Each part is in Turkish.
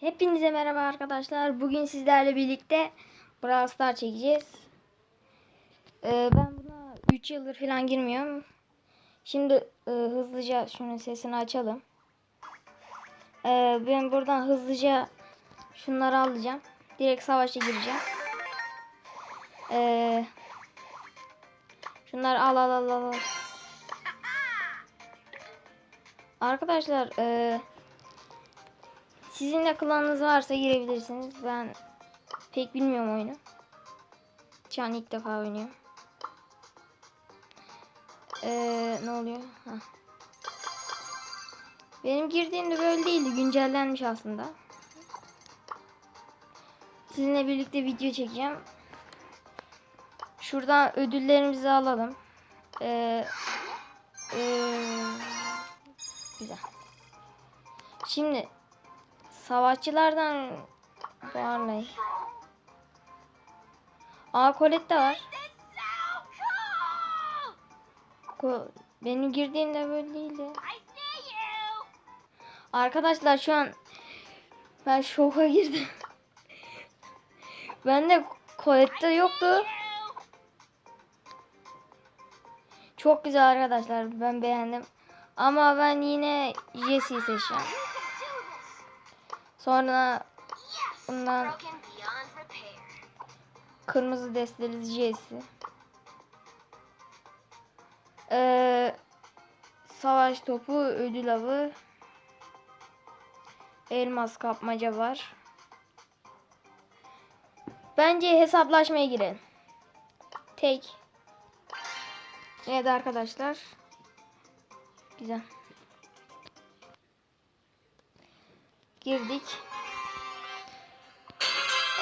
Hepinize merhaba arkadaşlar. Bugün sizlerle birlikte Brawl Star çekeceğiz. Ee, ben buna 3 yıldır falan girmiyorum. Şimdi e, hızlıca şunun sesini açalım. Ee, ben buradan hızlıca şunları alacağım. Direkt savaşa gireceğim. Ee, şunları al al al al. Arkadaşlar eee sizin de klanınız varsa girebilirsiniz. Ben pek bilmiyorum oyunu. Şu an ilk defa oynuyorum. Ee, ne oluyor? Hah. Benim girdiğimde böyle değildi. Güncellenmiş aslında. Sizinle birlikte video çekeceğim. Şuradan ödüllerimizi alalım. Ee, ee, güzel. Şimdi Savaşçılardan Barley. Aa Colette de var. Ko benim girdiğimde böyle değildi. Arkadaşlar şu an ben şoka girdim. ben de Colette yoktu. Çok güzel arkadaşlar. Ben beğendim. Ama ben yine Jesse'yi seçeceğim. Sonra bundan kırmızı desteli Jesse. Ee, savaş topu, ödül avı. Elmas kapmaca var. Bence hesaplaşmaya girelim. Tek. Evet arkadaşlar. Güzel. Girdik.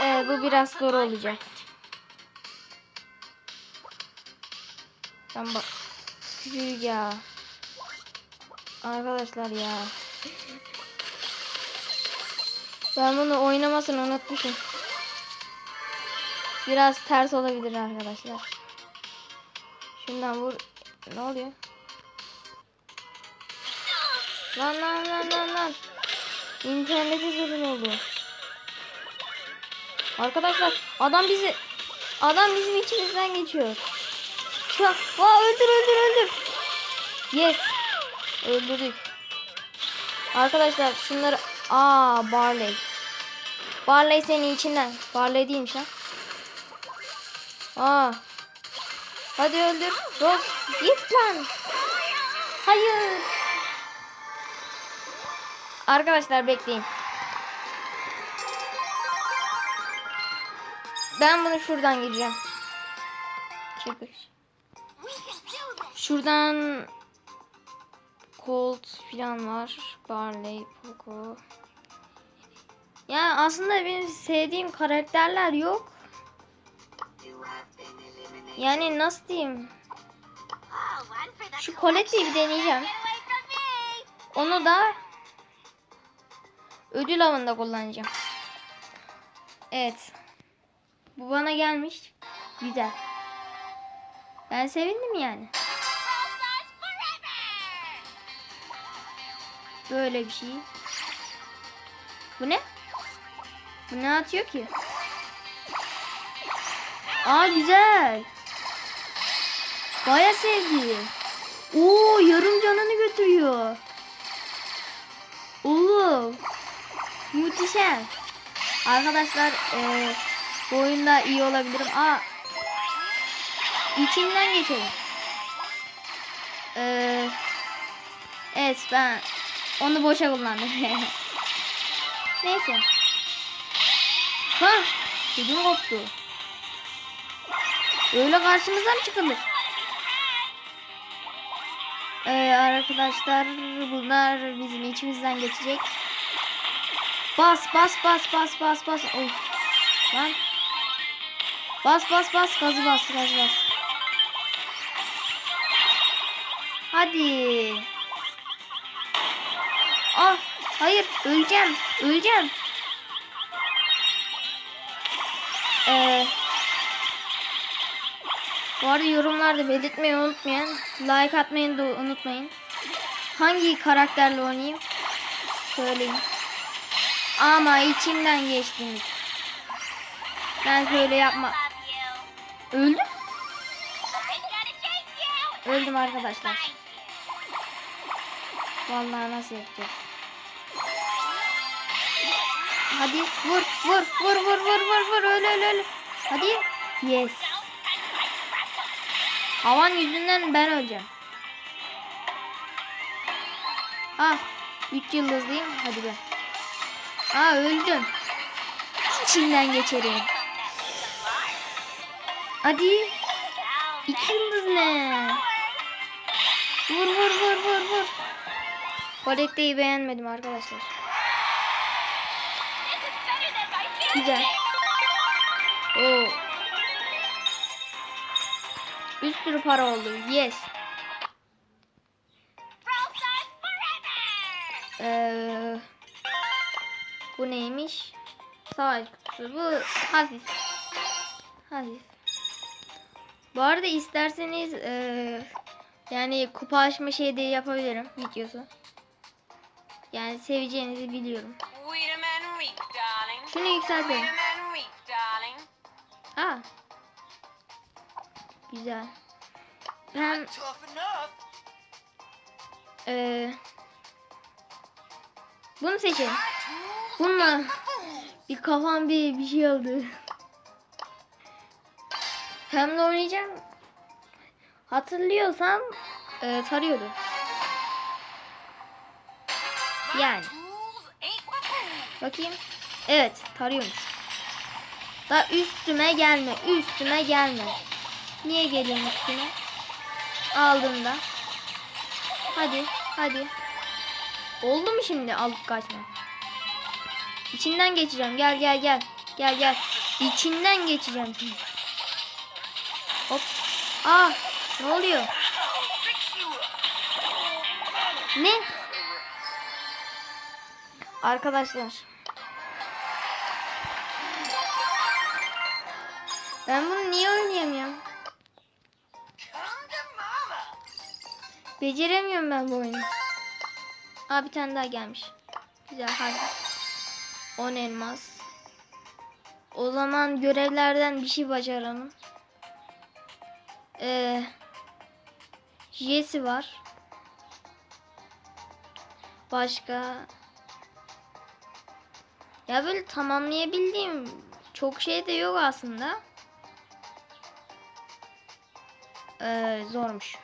Ee, bu biraz zor olacak. Ben bak. Yürü ya. Arkadaşlar ya. Ben bunu oynamasını unutmuşum. Biraz ters olabilir arkadaşlar. Şundan vur. Ne oluyor? Lan lan lan lan lan. İnternete sorun oldu. Arkadaşlar adam bizi adam bizim içimizden geçiyor. Şu an Vaa, öldür öldür öldür. Yes. Öldürdük. Arkadaşlar şunları aa Barley. Barley senin içinden. Barley değilmiş ha. Aa. Hadi öldür. Rose git lan. Hayır. Arkadaşlar bekleyin. Ben bunu şuradan gireceğim. Çıkış. Şuradan Colt falan var. Barley, Poco. Yani aslında benim sevdiğim karakterler yok. Yani nasıl diyeyim? Şu Colette'yi bir deneyeceğim. Onu da ödül avında kullanacağım. Evet. Bu bana gelmiş. Güzel. Ben sevindim yani. Böyle bir şey. Bu ne? Bu ne atıyor ki? Aa güzel. Baya sevdi. Oo yarım canını götürüyor. Oğlum. Muhteşem. Arkadaşlar eee bu oyunda iyi olabilirim. Aa. İçinden geçelim. Eee evet ben onu boşa kullandım. Neyse. Ha, dedim koptu. Öyle karşımıza mı çıkılır? Ee, arkadaşlar bunlar bizim içimizden geçecek. Bas bas bas bas bas bas. Of. Lan. Bas bas bas gazı bas gazı bas. Hadi. Ah hayır öleceğim öleceğim. Ee, bu arada yorumlarda belirtmeyi unutmayın. Like atmayı da unutmayın. Hangi karakterle oynayayım? Söyleyin. Ama içimden geçtiniz. Ben böyle yapma. Öldüm. Öldüm arkadaşlar. Vallahi nasıl yapacağız? Hadi vur vur vur vur vur vur vur öyle öyle öyle. Hadi. Yes. Havan yüzünden ben öleceğim. Ah. 3 yıldızlıyım. Hadi be. Aa öldüm. İçinden geçerim. Hadi. 2 yıldız ne? Vur vur vur vur vur. Paletteyi beğenmedim arkadaşlar. Güzel. Oo. Bir sürü para oldu. Yes. Brawl Stars forever. Ee, bu neymiş? Savaş kutusu. Bu hafif. Hafif. Bu arada isterseniz ee, yani kupa açma şey de yapabilirim videosu. Yani seveceğinizi biliyorum. Şunu yükseltelim. Aa. Güzel. Hem ee, bunu seçelim. Bununla bir kafam bir bir şey oldu. Hem de oynayacağım. Hatırlıyorsam e, tarıyordu. Yani. Bakayım. Evet tarıyormuş. Da üstüme gelme. Üstüme gelme. Niye geliyorsun üstüme? Aldım da. Hadi. Hadi. Oldu mu şimdi alıp kaçma? İçinden geçeceğim. Gel gel gel. Gel gel. İçinden geçeceğim. Hop. Aa, ne oluyor? Ne? Arkadaşlar. Ben bunu niye oynayamıyorum? Beceremiyorum ben bu oyunu. Aa bir tane daha gelmiş. Güzel hadi. 10 elmas. O zaman görevlerden bir şey başaralım. Ee, Jesse var. Başka. Ya böyle tamamlayabildiğim çok şey de yok aslında. Ee, zormuş.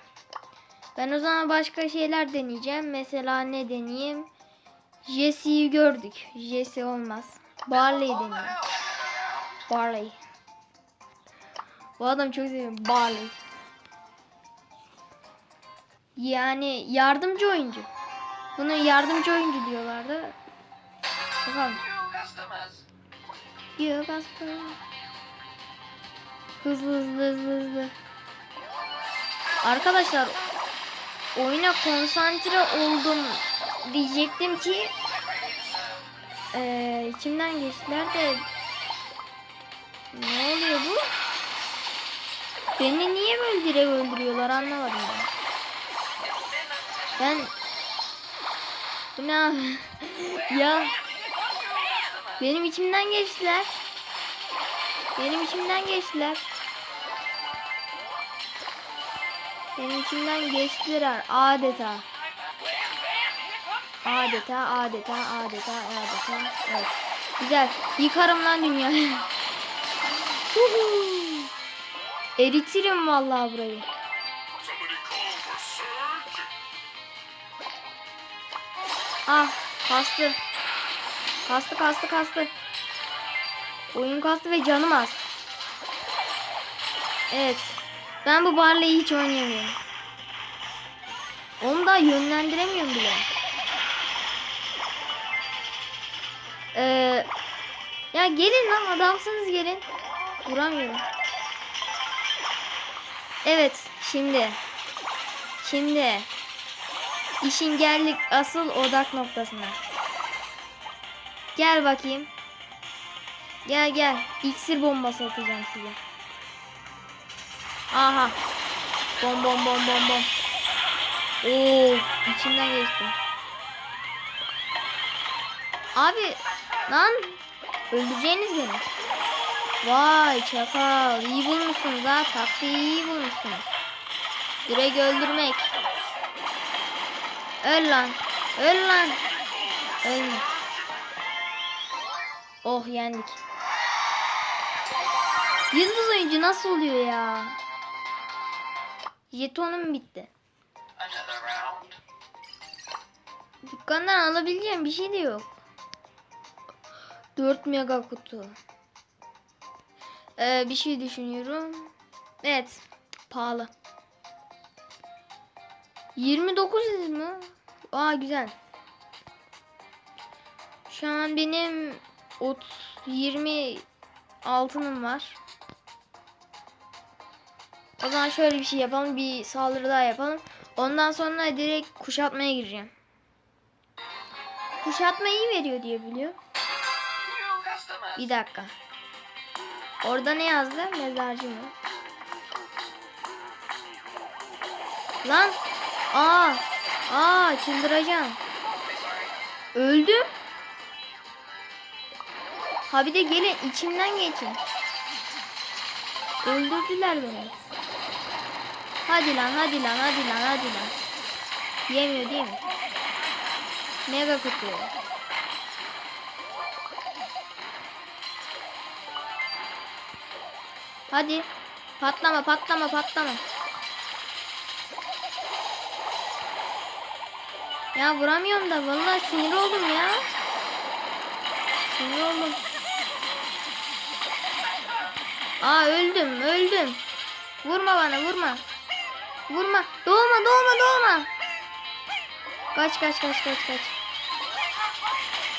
Ben o zaman başka şeyler deneyeceğim. Mesela ne deneyeyim? Jesse'yi gördük. Jesse olmaz. Barley'i deneyeyim. Barley. Bu adam çok seviyorum. Barley. Yani yardımcı oyuncu. Bunu yardımcı oyuncu diyorlardı. Bakalım. Yok aslında. Hızlı hızlı hızlı hızlı. Arkadaşlar oyuna konsantre oldum diyecektim ki eee içimden geçtiler de ne oluyor bu? Beni niye böyle direkt öldürüyorlar anlamadım ben. Ben bu ne abi? ya benim içimden geçtiler. Benim içimden geçtiler. Benim içimden geçtiler adeta. Adeta, adeta, adeta, adeta. Evet. Güzel. Yıkarım lan dünyayı. Eritirim vallahi burayı. Ah, kastı. Kastı, kastı, kastı. Oyun kastı ve canım az. Evet. Ben bu Barley'i hiç oynayamıyorum. Onu da yönlendiremiyorum bile. Ee, ya gelin lan adamsınız gelin. Vuramıyorum. Evet şimdi. Şimdi. İşin geldik asıl odak noktasına. Gel bakayım. Gel gel. İksir bombası atacağım size. Aha. Bom bom bom bom bom. Oo, içinden geçtim. Abi Lan öldüreceğiniz beni. Vay çakal iyi bulmuşsunuz ha taktiği iyi bulmuşsunuz. Direkt öldürmek. Öl lan. Öl lan. Ölme. Oh yendik. Yıldız oyuncu nasıl oluyor ya? Jetonum bitti. Dükkandan alabileceğim bir şey de yok. 4 mega kutu. Ee, bir şey düşünüyorum. Evet. Pahalı. 29 mı? Aa güzel. Şu an benim 30, 20 altınım var. O zaman şöyle bir şey yapalım. Bir saldırı daha yapalım. Ondan sonra direkt kuşatmaya gireceğim. Kuşatma iyi veriyor diye biliyor. Bir dakika. Orada ne yazdı? Mezarcı mı? Lan! Aa! Aa çıldıracağım. Öldüm. Ha bir de gelin içimden geçin. Öldürdüler beni. Hadi lan hadi lan hadi lan hadi lan. Yemiyor değil mi? Mega kutu. Hadi. Patlama patlama patlama. Ya vuramıyorum da vallahi sinir oldum ya. Sinir oldum. Aa öldüm öldüm. Vurma bana vurma. Vurma. Doğma doğma doğma. Kaç kaç kaç kaç kaç.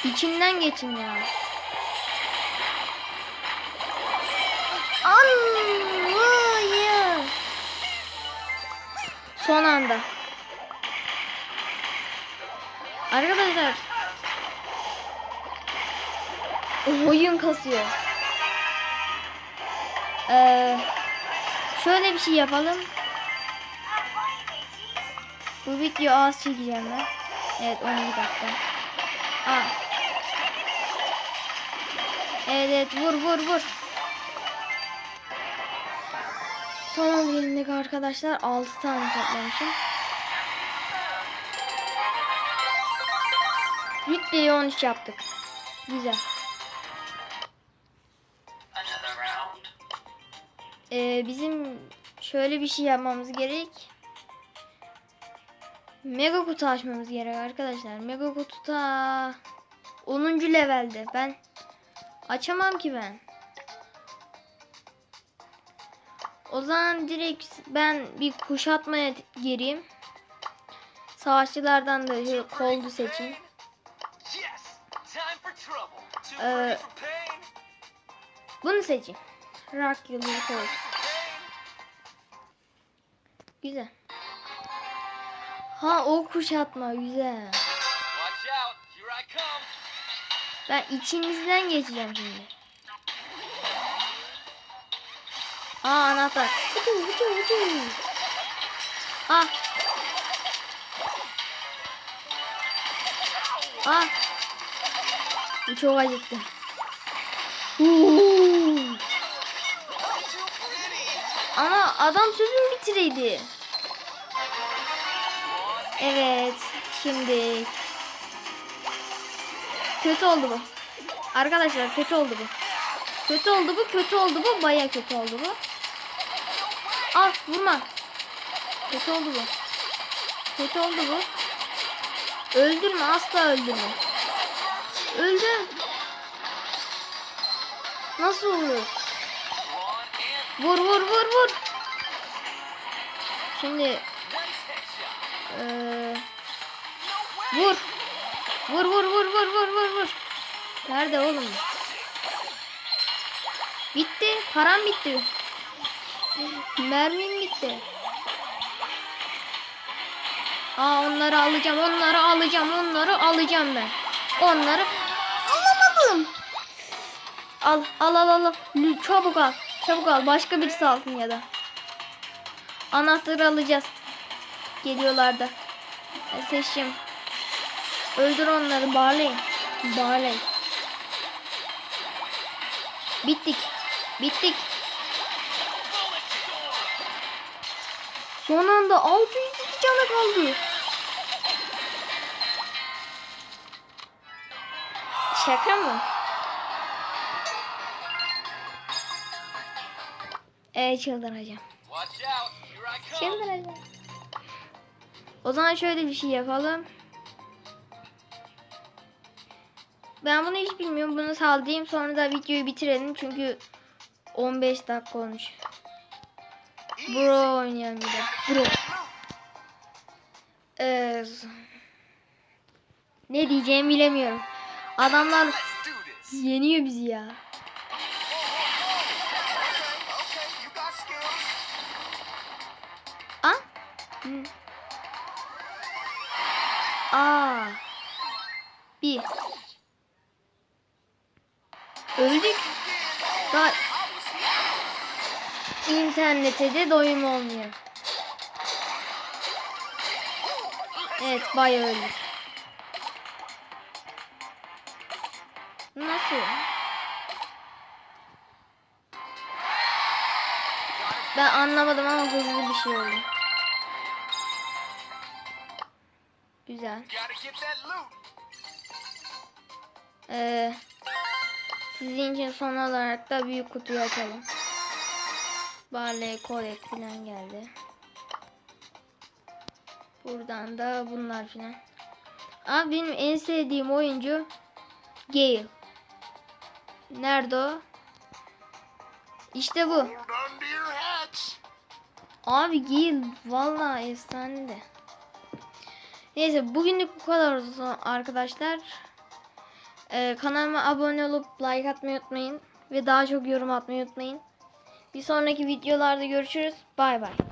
İçimden geçin ya. Anlayı. Son anda. Arkadaşlar. Oyun kasıyor. Ee, şöyle bir şey yapalım. Bu video az çekeceğim ben. Evet 12 dakika. Aa. Evet vur vur vur. Son birindek arkadaşlar 6 tane toplamışım. Rütbeyi 13 yaptık. Güzel. Ee, bizim şöyle bir şey yapmamız gerek. Mega kutu açmamız gerek arkadaşlar. Mega kutu ta 10. levelde. Ben açamam ki ben. O zaman direkt ben bir kuşatmaya gireyim. Savaşçılardan da şöyle koldu for pain. Bunu seçeyim. Rock yıldızı koy. Güzel. Ha o kuşatma güzel. Ben içimizden geçeceğim şimdi. Aa anahtar. Ucu ucu ucu. Ah. Ah. Çok acıttı. Uuu. Ama adam sözümü bitireydi. Evet. Şimdi kötü oldu bu. Arkadaşlar kötü oldu bu. Kötü oldu bu, kötü oldu bu, baya kötü oldu bu. Ah vurma. Kötü oldu bu. Kötü oldu bu. Öldürme, asla öldürme. Öldüm. Nasıl olur? Vur vur vur vur. Şimdi eee vur. Vur vur vur vur vur vur vur. Nerede oğlum? Bitti. Param bitti. Mermim bitti. Aa onları alacağım. Onları alacağım. Onları alacağım ben. Onları alamadım. Al al al al. Çabuk al. Çabuk al. Başka birisi alsın ya da. Anahtarı alacağız. Geliyorlar da. E, Seçim. Öldür onları. Bağlayın. Bağlayın. Bittik. Bittik. Son anda 602 canı kaldı. Şaka mı? Evet çıldıracağım. Çıldıracağım. O zaman şöyle bir şey yapalım. Ben bunu hiç bilmiyorum. Bunu sallayayım sonra da videoyu bitirelim. Çünkü 15 dakika olmuş. Bro oynayalım bir de. Bro. Ee, ne diyeceğimi bilemiyorum. Adamlar yeniyor bizi ya. Aa. Hı. Aa. Bir. Öldük. Daha internete de doyum olmuyor. Evet bayağı öldük. Nasıl? Ben anlamadım ama hızlı bir şey oldu. Güzel. Ee, sizin için son olarak da büyük kutuyu açalım. Barley Colette falan geldi. Buradan da bunlar falan. Abi benim en sevdiğim oyuncu Gale. Nerede o? İşte bu. Abi Gale vallahi efsane de. Neyse bugünlük bu kadar olsun arkadaşlar. Ee, kanalıma abone olup like atmayı unutmayın. Ve daha çok yorum atmayı unutmayın. Bir sonraki videolarda görüşürüz. Bay bay.